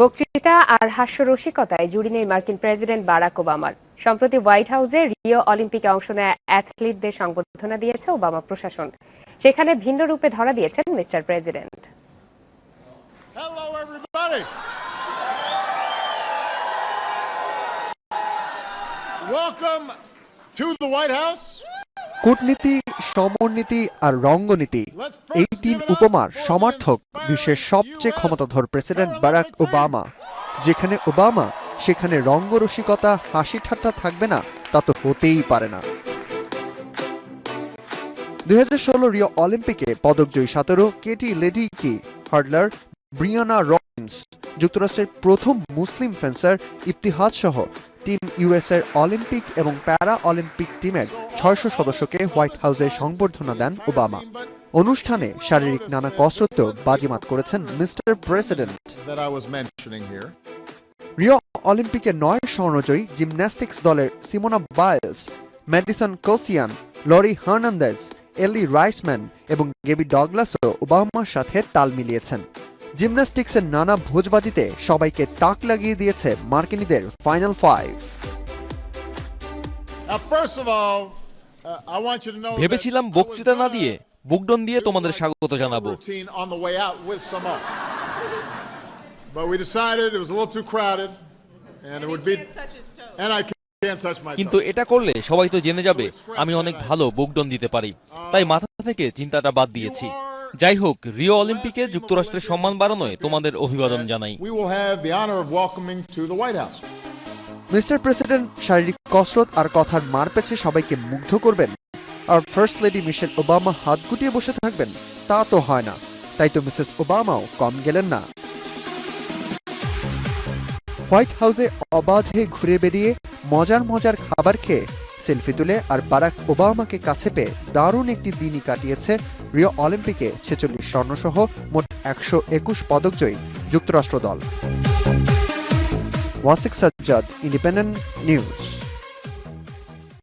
বক্তৃতা আর হাস্যরসিকতায় জুড়ি নেই মার্কিন প্রেসিডেন্ট বারাক ওবামার। সম্প্রতি হোয়াইট হাউসে রিও অলিম্পিকে অংশ নেয় অ্যাথলিটদের সংবর্ধনা দিয়েছে ওবামা প্রশাসন। সেখানে ভিন্ন রূপে ধরা দিয়েছেন mister president. Welcome to the White House. কূটনীতি সমরনীতি আর রঙ্গনীতি। এই তিন উপমার সমর্থক বিশ্বের সবচেয়ে ক্ষমতাধর প্রেসিডেন্ট বারাক ওবামা। যেখানে ওবামা সেখানে রঙ্গরসিকতা হাসি ঠাট্টা থাকবে না তা তো হতেই পারে না। দুই হাজার ষোলো রিও অলিম্পিকে পদক জয়ী সতেরো Katie Ledecky hurdler Brianna Robbins যুক্তরাষ্ট্রের প্রথম মুসলিম ফেন্সার ইফতিহাদ সহ টিম ইউএস এর অলিম্পিক এবং প্যারা অলিম্পিক টিমের ছয়শো সদস্যকে হোয়াইট হাউসে সংবর্ধনা দেন ওবামা। অনুষ্ঠানে শারীরিক নানা কসরত বাজিমাত করেছেন মিস্টার প্রেসিডেন্ট. রিও অলিম্পিকে নয় স্বর্ণজয়ী জিমন্যাস্টিক্স দলের Simone Biles Madison Kocian Laurie Hernandez Aly Raisman এবং গেবি ডগলাসও ওবামার সাথে তাল মিলিয়েছেন। জিমন্যাস্টিক্সের নানা ভোজবাজিতে সবাইকে টাক লাগিয়ে দিয়েছে মার্কিনীদের ফাইনাল ফাইভ ভেবেছিলাম বক্তৃতা না দিয়ে বুকডন দিয়ে তোমাদের স্বাগত জানাব। কিন্তু এটা করলে সবাই তো জেনে যাবে আমি অনেক ভালো বুকডন দিতে পারি। তাই মাথা থেকে চিন্তাটা বাদ দিয়েছি। যাই হোক রিও অলিম্পিকে যুক্তরাষ্ট্রের সম্মান বাড়ানোয় তোমাদের অভিবাদন জানাই. মিস্টার প্রেসিডেন্ট শারীরিক কসরত আর কথার মার পেছে সবাইকে মুগ্ধ করবেন। আর ফার্স্ট লেডি মিশেল ওবামা হাত গুটিয়ে বসে থাকবেন তা তো হয় না। তাই তো মিসেস ওবামাও কম গেলেন না। হোয়াইট হাউসে অবাধে ঘুরে বেরিয়ে মজার মজার খাবার খেয়ে সেলফি তুলে আর বারাক ওবামাকে কাছে পেয়ে দারুণ একটি দিনই কাটিয়েছে রিও অলিম্পিকে ছেচল্লিশ স্বর্ণসহ মোট একশো একুশ পদক জয়ী যুক্তরাষ্ট্র দল। Wasiq Sajjad independent news